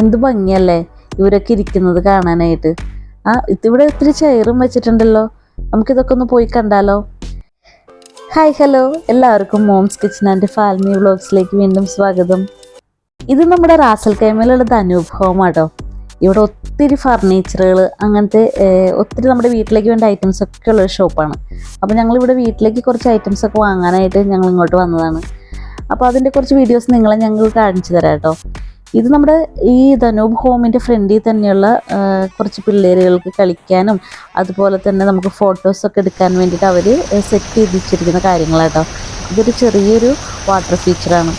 എന്ത് ഭംഗിയല്ലേ? ഇവരൊക്കെ ഇരിക്കുന്നത് കാണാനായിട്ട്. ആ ഇതിവിടെ ഒത്തിരി ചെയറും വെച്ചിട്ടുണ്ടല്ലോ. നമുക്കിതൊക്കെ ഒന്ന് പോയി കണ്ടാലോ? ഹായ് ഹലോ എല്ലാവർക്കും മോംസ് കിച്ചൺ ആൻഡ് ഫാൽമി വ്ളോഗ്സിലേക്ക് വീണ്ടും സ്വാഗതം. ഇത് നമ്മുടെ റാസൽ കൈമയിലുള്ള ധനൂപ് ആട്ടോ. ഇവിടെ ഒത്തിരി ഫർണിച്ചറുകൾ അങ്ങനത്തെ ഒത്തിരി നമ്മുടെ വീട്ടിലേക്ക് വേണ്ട ഐറ്റംസ് ഒക്കെ ഉള്ള ഒരു ഷോപ്പാണ് അപ്പോൾ ഞങ്ങളിവിടെ വീട്ടിലേക്ക് കുറച്ച് ഐറ്റംസ് ഒക്കെ വാങ്ങാനായിട്ട് ഞങ്ങൾ ഇങ്ങോട്ട് വന്നതാണ്. അപ്പോൾ അതിന്റെ കുറച്ച് വീഡിയോസ് നിങ്ങളെ ഞങ്ങൾ കാണിച്ചു തരാം കേട്ടോ. ഇത് നമ്മുടെ ഈ ധനൂപ് ഹോമിന്റെ ഫ്രണ്ടിൽ തന്നെയുള്ള കുറച്ച് പിള്ളേരുകൾക്ക് കളിക്കാനും അതുപോലെ തന്നെ നമുക്ക് ഫോട്ടോസൊക്കെ എടുക്കാൻ വേണ്ടിയിട്ട് അവർ സെറ്റ് ചെയ്ത് വെച്ചിരിക്കുന്ന കാര്യങ്ങളാട്ടോ. ഇതൊരു ചെറിയൊരു വാട്ടർ ഫീച്ചറാണ്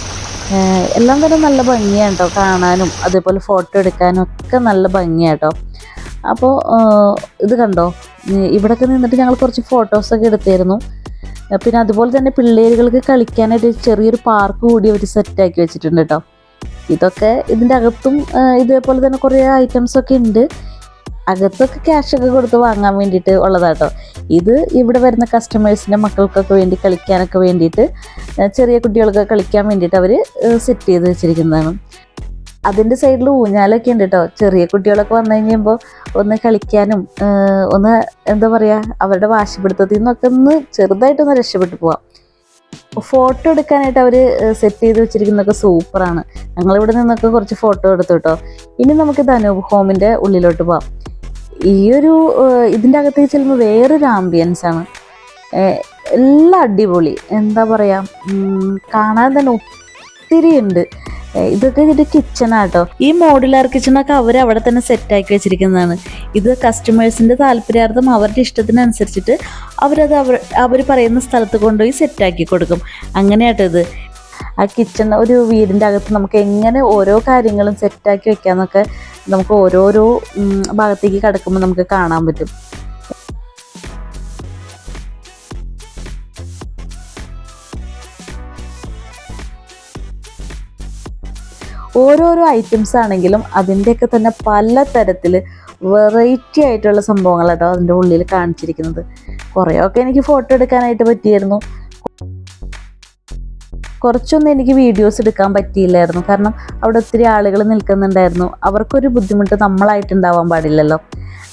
എല്ലാം തന്നെ നല്ല ഭംഗിയാണ് കേട്ടോ കാണാനും അതേപോലെ ഫോട്ടോ എടുക്കാനും ഒക്കെ നല്ല ഭംഗിയാട്ടോ. അപ്പോൾ ഇത് കണ്ടോ? ഇവിടെയൊക്കെ നിന്നിട്ട് ഞങ്ങൾ കുറച്ച് ഫോട്ടോസൊക്കെ എടുത്തായിരുന്നു. ഏഹ് പിന്നെ അതുപോലെ തന്നെ പിള്ളേരുകൾക്ക് കളിക്കാനായിട്ട് ചെറിയൊരു പാർക്ക് കൂടി അവർ സെറ്റാക്കി വെച്ചിട്ടുണ്ട് കേട്ടോ. ഇതൊക്കെ ഇതിന്റെ അകത്തും ഇതേപോലെ തന്നെ കുറേ ഐറ്റംസ് ഒക്കെ ഉണ്ട്. അകത്തൊക്കെ ക്യാഷൊക്കെ കൊടുത്ത് വാങ്ങാൻ വേണ്ടിയിട്ട് ഉള്ളതാട്ടോ. ഇത് ഇവിടെ വരുന്ന കസ്റ്റമേഴ്സിന്റെ മക്കൾക്കൊക്കെ വേണ്ടി കളിക്കാനൊക്കെ വേണ്ടിയിട്ട് ചെറിയ കുട്ടികൾക്ക് കളിക്കാൻ വേണ്ടിയിട്ട് അവർ സെറ്റ് ചെയ്ത് വെച്ചിരിക്കുന്നതാണ്. അതിന്റെ സൈഡിൽ ഊഞ്ഞാലൊക്കെ ഉണ്ട് കേട്ടോ ചെറിയ കുട്ടികളൊക്കെ വന്നു കഴിയുമ്പോൾ ഒന്ന് കളിക്കാനും ഒന്ന് എന്താ പറയുക അവരുടെ വാശിപ്പിടുത്തത്തിൽ നിന്നൊക്കെ ഒന്ന് ചെറുതായിട്ടൊന്ന് രക്ഷപ്പെട്ടു പോവാം. ഫോട്ടോ എടുക്കാനായിട്ട് അവർ സെറ്റ് ചെയ്ത് വെച്ചിരിക്കുന്നതൊക്കെ സൂപ്പറാണ് ഞങ്ങളിവിടെ നിന്നൊക്കെ കുറച്ച് ഫോട്ടോ എടുത്തു കേട്ടോ ഇനി നമുക്ക് ധനൂപ് ഹോമിന്റെ ഉള്ളിലോട്ട് പോവാം. ഈ ഒരു ഇതിന്റെ അകത്തേക്ക് ചെല്ലുമ്പോൾ വേറൊരു ആംബിയൻസ് ആണ്. എല്ലാം അടിപൊളി. എന്താ പറയുക കാണാൻ തന്നെ ഒത്തിരി ഉണ്ട്. ഇതൊക്കെ ഇതിന്റെ കിച്ചണാട്ടോ ഈ മോഡുലാർ കിച്ചണൊക്കെ അവർ അവിടെ തന്നെ സെറ്റാക്കി വെച്ചിരിക്കുന്നതാണ്. ഇത് കസ്റ്റമേഴ്സിന്റെ താല്പര്യാർത്ഥം അവരുടെ ഇഷ്ടത്തിനനുസരിച്ചിട്ട് അവരത് അവർ അവർ പറയുന്ന സ്ഥലത്ത് കൊണ്ടുപോയി സെറ്റാക്കി കൊടുക്കും. അങ്ങനെയാട്ടോ ഇത്. ആ കിച്ചൺ ഒരു വീടിന്റെ അകത്ത് നമുക്ക് എങ്ങനെ ഓരോ കാര്യങ്ങളും സെറ്റാക്കി വെക്കാന്നൊക്കെ നമുക്ക് ഓരോരോ ഭാഗത്തേക്ക് കിടക്കുമ്പോൾ നമുക്ക് കാണാൻ പറ്റും. ഓരോരോ ഐറ്റംസ് ആണെങ്കിലും അതിന്റെയൊക്കെ തന്നെ പല തരത്തിൽ വെറൈറ്റി ആയിട്ടുള്ള സംഭവങ്ങളാട്ടോ അതിന്റെ ഉള്ളിൽ കാണിച്ചിരിക്കുന്നത്. കുറേയൊക്കെ എനിക്ക് ഫോട്ടോ എടുക്കാനായിട്ട് പറ്റിയിരുന്നു. കുറച്ചൊന്നും എനിക്ക് വീഡിയോസ് എടുക്കാൻ പറ്റിയില്ലായിരുന്നു. കാരണം അവിടെ ഒത്തിരി ആളുകൾ നിൽക്കുന്നുണ്ടായിരുന്നു. അവർക്കൊരു ബുദ്ധിമുട്ട് നമ്മളായിട്ടുണ്ടാവാൻ പാടില്ലല്ലോ.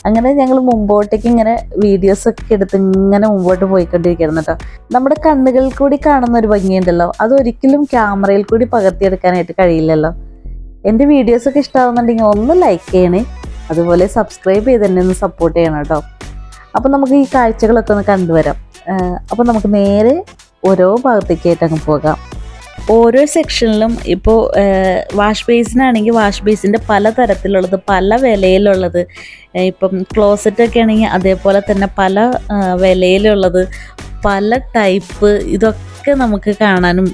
അങ്ങനെ ഞങ്ങൾ മുമ്പോട്ടേക്ക് ഇങ്ങനെ വീഡിയോസ് ഒക്കെ എടുത്ത് ഇങ്ങനെ മുമ്പോട്ട് പോയിക്കൊണ്ടിരിക്കുന്നു കേട്ടോ. നമ്മുടെ കണ്ണുകളിൽ കൂടി കാണുന്ന ഒരു ഭംഗിയുണ്ടല്ലോ. അതൊരിക്കലും ക്യാമറയിൽ കൂടി പകർത്തിയെടുക്കാനായിട്ട് കഴിയില്ലല്ലോ. എന്റെ വീഡിയോസൊക്കെ ഇഷ്ടമാവുന്നുണ്ടെങ്കിൽ ഒന്ന് ലൈക്ക് ചെയ്യണേ. അതുപോലെ സബ്സ്ക്രൈബ് ചെയ്ത് തന്നെ ഒന്ന് സപ്പോർട്ട് ചെയ്യണം കേട്ടോ. അപ്പോൾ നമുക്ക് ഈ കാഴ്ചകളൊക്കെ ഒന്ന് കണ്ടുവരാം. അപ്പോൾ നമുക്ക് നേരെ ഓരോ ഭാഗത്തേക്കായിട്ട് അങ്ങ് പോകാം. ഓരോ സെക്ഷനിലും ഇപ്പോൾ വാഷ് ബേസിനാണെങ്കിൽ വാഷ് ബേസിന്റെ പല തരത്തിലുള്ളത് പല വിലയിലുള്ളത്. ഇപ്പം ക്ലോസറ്റൊക്കെ ആണെങ്കിൽ അതേപോലെ തന്നെ പല വിലയിലുള്ളത് പല ടൈപ്പ് ഇതൊക്കെ നമുക്ക് കാണാനും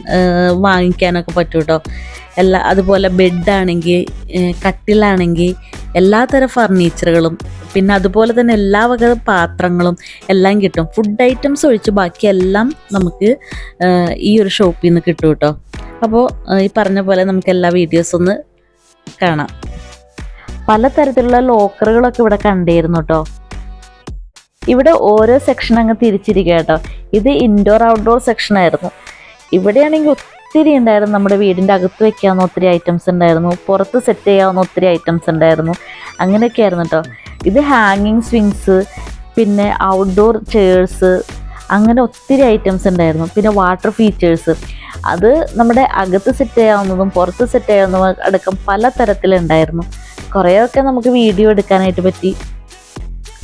വാങ്ങിക്കാനൊക്കെ പറ്റും കേട്ടോ എല്ലാ അതുപോലെ ബെഡാണെങ്കിൽ കട്ടിലാണെങ്കിൽ എല്ലാ തരം ഫർണിച്ചറുകളും പിന്നെ അതുപോലെ തന്നെ എല്ലാ വക പാത്രങ്ങളും എല്ലാം കിട്ടും. ഫുഡ് ഐറ്റംസ് ഒഴിച്ച് ബാക്കി എല്ലാം നമുക്ക് ഈ ഒരു ഷോപ്പിൽ നിന്ന് കിട്ടും കേട്ടോ അപ്പോൾ ഈ പറഞ്ഞ പോലെ നമുക്ക് എല്ലാ വീഡിയോസ് ഒന്ന് കാണാം. പലതരത്തിലുള്ള ലോക്കറുകളൊക്കെ ഇവിടെ കണ്ടിരുന്നു കേട്ടോ ഇവിടെ ഓരോ സെക്ഷൻ അങ്ങ് തിരിച്ചിരിക്കുക കേട്ടോ. ഇത് ഇൻഡോർ ഔട്ട്ഡോർ സെക്ഷൻ ആയിരുന്നു. ഇവിടെയാണെങ്കിൽ ഒത്തിരി ഉണ്ടായിരുന്നു. നമ്മുടെ വീടിന്റെ അകത്ത് വെക്കാവുന്ന ഒത്തിരി ഐറ്റംസ് ഉണ്ടായിരുന്നു. പുറത്ത് സെറ്റ് ചെയ്യാവുന്ന ഒത്തിരി ഐറ്റംസ് ഉണ്ടായിരുന്നു. അങ്ങനെയൊക്കെ ആയിരുന്നു കേട്ടോ. ഇത് ഹാങ്ങിങ് സ്വിങ്സ് പിന്നെ ഔട്ട്ഡോർ ചെയേഴ്സ് അങ്ങനെ ഒത്തിരി ഐറ്റംസ് ഉണ്ടായിരുന്നു. പിന്നെ വാട്ടർ ഫീച്ചേഴ്സ് അത് നമ്മുടെ അകത്ത് സെറ്റ് ചെയ്യാവുന്നതും പുറത്ത് സെറ്റ് ചെയ്യാവുന്നതും അടക്കം പല തരത്തിലുണ്ടായിരുന്നു കുറേയൊക്കെ നമുക്ക് വീഡിയോ എടുക്കാനായിട്ട് പറ്റി.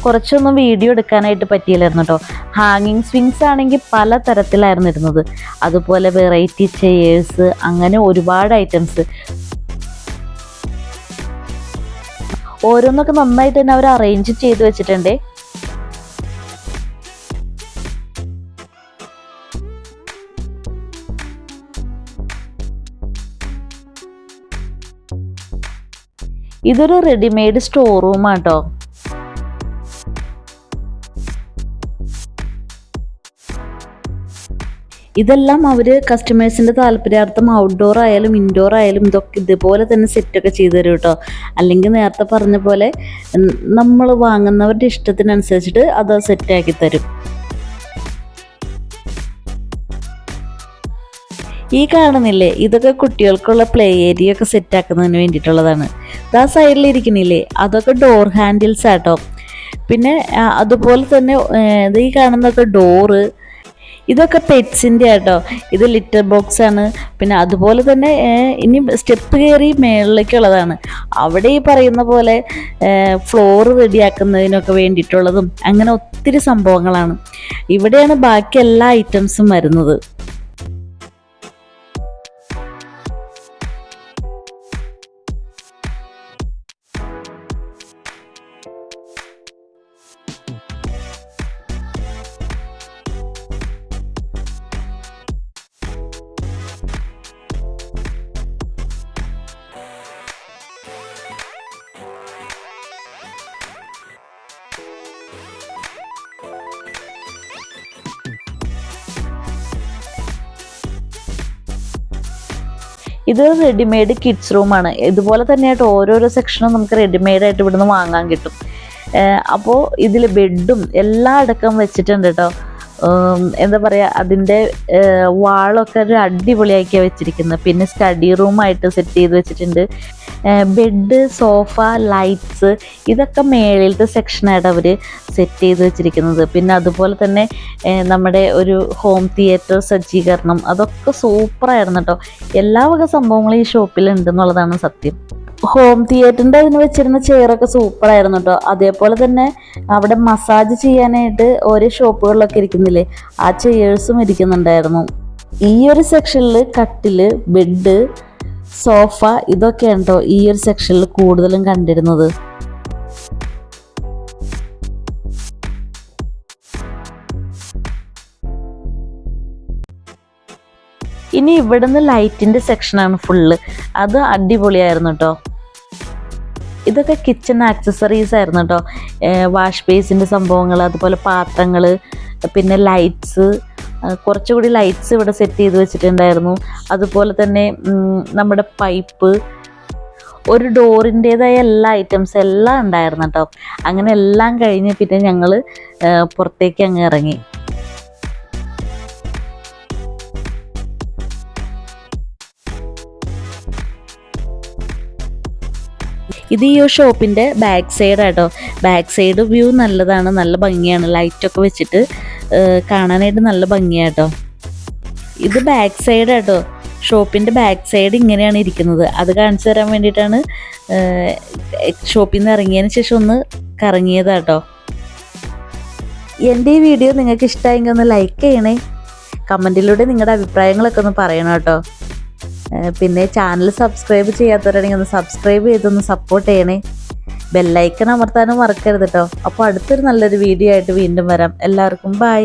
കുറച്ചൊന്നും വീഡിയോ എടുക്കാനായിട്ട് പറ്റിയില്ലായിരുന്നു കേട്ടോ ഹാങ്ങിങ് സ്വിങ്സ് ആണെങ്കിൽ പല തരത്തിലായിരുന്നു ഇരുന്നത്. അതുപോലെ വെറൈറ്റി ചെയേഴ്സ് അങ്ങനെ ഒരുപാട് ഐറ്റംസ് ഓരോന്നൊക്കെ നന്നായിട്ട് തന്നെ അവർ അറേഞ്ച് ചെയ്ത് വെച്ചിട്ടുണ്ടേ. ഇതൊരു റെഡിമെയ്ഡ് സ്റ്റോർ റൂമാട്ടോ ഇതെല്ലാം അവർ കസ്റ്റമേഴ്സിന്റെ താല്പര്യാർത്ഥം ഔട്ട്ഡോർ ആയാലും ഇൻഡോർ ആയാലും ഇതൊക്കെ ഇതുപോലെ തന്നെ സെറ്റൊക്കെ ചെയ്തു തരും കേട്ടോ അല്ലെങ്കിൽ നേരത്തെ പറഞ്ഞ പോലെ നമ്മൾ വാങ്ങുന്നവരുടെ ഇഷ്ടത്തിനനുസരിച്ചിട്ട് അത് സെറ്റാക്കി തരും. ഈ കാണുന്നില്ലേ? ഇതൊക്കെ കുട്ടികൾക്കുള്ള പ്ലേ ഏരിയ ഒക്കെ സെറ്റ് ആക്കുന്നതിന് വേണ്ടിയിട്ടുള്ളതാണ്. ആ സൈഡിൽ ഇരിക്കുന്നില്ലേ അതൊക്കെ ഡോർ ഹാൻഡിൽസ് ആട്ടോ. പിന്നെ അതുപോലെ തന്നെ ഈ കാണുന്നതൊക്കെ ഡോറ് ഇതൊക്കെ പെറ്റ്സിന്റെ ആട്ടോ. ഇത് ലിറ്റർ ബോക്സ് ആണ്. പിന്നെ അതുപോലെ തന്നെ ഇനി സ്റ്റെപ്പ് കയറി മേളിലേക്കുള്ളതാണ്. അവിടെ ഈ പറയുന്ന പോലെ ഫ്ലോർ റെഡിയാക്കുന്നതിനൊക്കെ വേണ്ടിയിട്ടുള്ളതും അങ്ങനെ ഒത്തിരി സംഭവങ്ങളാണ്. ഇവിടെയാണ് ബാക്കി എല്ലാ ഐറ്റംസും വരുന്നത്. ഇത് റെഡിമെയ്ഡ് കിഡ്സ് റൂമാണ് ഇതുപോലെ തന്നെയായിട്ട് ഓരോരോ സെക്ഷനും നമുക്ക് റെഡിമെയ്ഡ് ആയിട്ട് ഇവിടുന്ന് വാങ്ങാൻ കിട്ടും. അപ്പോൾ ഇതിൽ ബെഡും എല്ലാ അടക്കം വെച്ചിട്ടുണ്ട് കേട്ടോ എന്താ പറയുക അതിന്റെ വാളൊക്കെ ഒരു അടിപൊളിയാക്കിയാണ് വെച്ചിരിക്കുന്നത്. പിന്നെ സ്റ്റഡി റൂമായിട്ട് സെറ്റ് ചെയ്ത് വെച്ചിട്ടുണ്ട്. ബെഡ് സോഫ ലൈറ്റ്സ് ഇതൊക്കെ മേളിലത്തെ സെക്ഷനായിട്ട് അവർ സെറ്റ് ചെയ്ത് വെച്ചിരിക്കുന്നത്. പിന്നെ അതുപോലെ തന്നെ നമ്മുടെ ഒരു ഹോം തിയേറ്റർ സജ്ജീകരണം അതൊക്കെ സൂപ്പറായിരുന്നു കേട്ടോ എല്ലാ വക സംഭവങ്ങളും ഈ ഷോപ്പിൽ ഉണ്ടെന്നുള്ളതാണ് സത്യം. ഹോം തിയേറ്ററിന്റെ അതിന് വെച്ചിരുന്ന ചെയറൊക്കെ സൂപ്പറായിരുന്നു കേട്ടോ അതേപോലെ തന്നെ അവിടെ മസാജ് ചെയ്യാനായിട്ട് ഓരോ ഷോപ്പുകളിലൊക്കെ ഇരിക്കുന്നില്ലേ? ആ ചെയേഴ്സും ഇരിക്കുന്നുണ്ടായിരുന്നു. ഈ ഒരു സെക്ഷനിൽ കട്ടിൽ ബെഡ് സോഫ ഇതൊക്കെയാണ് കേട്ടോ ഈ ഒരു സെക്ഷനിൽ കൂടുതലും കണ്ടിരുന്നത്. ഇനി ഇവിടുന്ന് ലൈറ്റിന്റെ സെക്ഷനാണ് ഫുള്ള് അത് അടിപൊളിയായിരുന്നു കേട്ടോ ഇതൊക്കെ കിച്ചൺ ആക്സസറീസ് ആയിരുന്നു കേട്ടോ വാഷ് ബേസിന്റെ സംഭവങ്ങൾ അതുപോലെ പാത്രങ്ങൾ പിന്നെ ലൈറ്റ്സ് കുറച്ചുകൂടി ലൈറ്റ്സ് ഇവിടെ സെറ്റ് ചെയ്ത് വെച്ചിട്ടുണ്ടായിരുന്നു. അതുപോലെ തന്നെ നമ്മുടെ പൈപ്പ് ഒരു ഡോറിന്റേതായ എല്ലാ ഐറ്റംസ് എല്ലാം ഉണ്ടായിരുന്നു കേട്ടോ അങ്ങനെ എല്ലാം കഴിഞ്ഞ് പിന്നെ ഞങ്ങൾ പുറത്തേക്ക് അങ്ങ് ഇറങ്ങി. ഇത് ഈ ഷോപ്പിന്റെ back side auto. Back side view നല്ലതാണ് നല്ല ഭംഗിയാണ്. ലൈറ്റൊക്കെ വെച്ചിട്ട് കാണാനായിട്ട് നല്ല ഭംഗിയാട്ടോ. ഇത് ബാക്ക് സൈഡ് ആട്ടോ. ഷോപ്പിന്റെ ബാക്ക് സൈഡ് ഇങ്ങനെയാണ് ഇരിക്കുന്നത്. അത് കാണിച്ചു തരാൻ വേണ്ടിയിട്ടാണ് ഷോപ്പിൽ നിന്ന് ഇറങ്ങിയതിന് ശേഷം ഒന്ന് കറങ്ങിയതാട്ടോ. എന്റെ ഈ വീഡിയോ നിങ്ങൾക്ക് ഇഷ്ടമായെങ്കിൽ ഒന്ന് ലൈക്ക് ചെയ്യണേ. കമന്റിലൂടെ നിങ്ങളുടെ അഭിപ്രായങ്ങളൊക്കെ ഒന്ന് പറയണം കേട്ടോ. പിന്നെ ചാനൽ സബ്സ്ക്രൈബ് ചെയ്യാത്തവരാണെങ്കിൽ ഒന്ന് സബ്സ്ക്രൈബ് ചെയ്തൊന്ന് സപ്പോർട്ട് ചെയ്യണേ. ബെല്ലൈക്കൺ അമർത്താനും മറക്കരുത് കേട്ടോ അപ്പോൾ അടുത്തൊരു നല്ലൊരു വീഡിയോ ആയിട്ട് വീണ്ടും വരാം. എല്ലാവർക്കും ബൈ